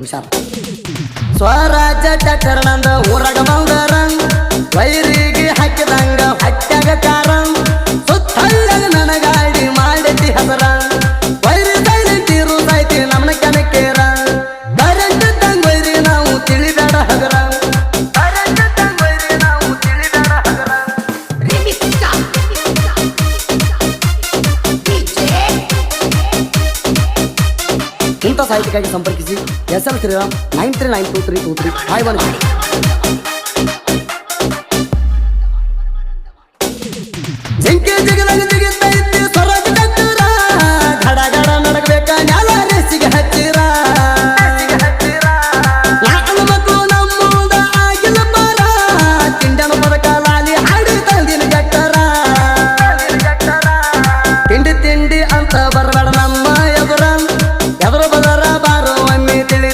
ಹುಷಾರ್. ಸ್ವರಾಜ್ಯ ಚರಣಂದ ಊರಗ ಇಂಥ ಸಾಹಿತ್ಯಕ್ಕಾಗಿ ಸಂಪರ್ಕಿಸಿ S L Shriram nine three nine two three two three five one ಜಿಂಕೆ.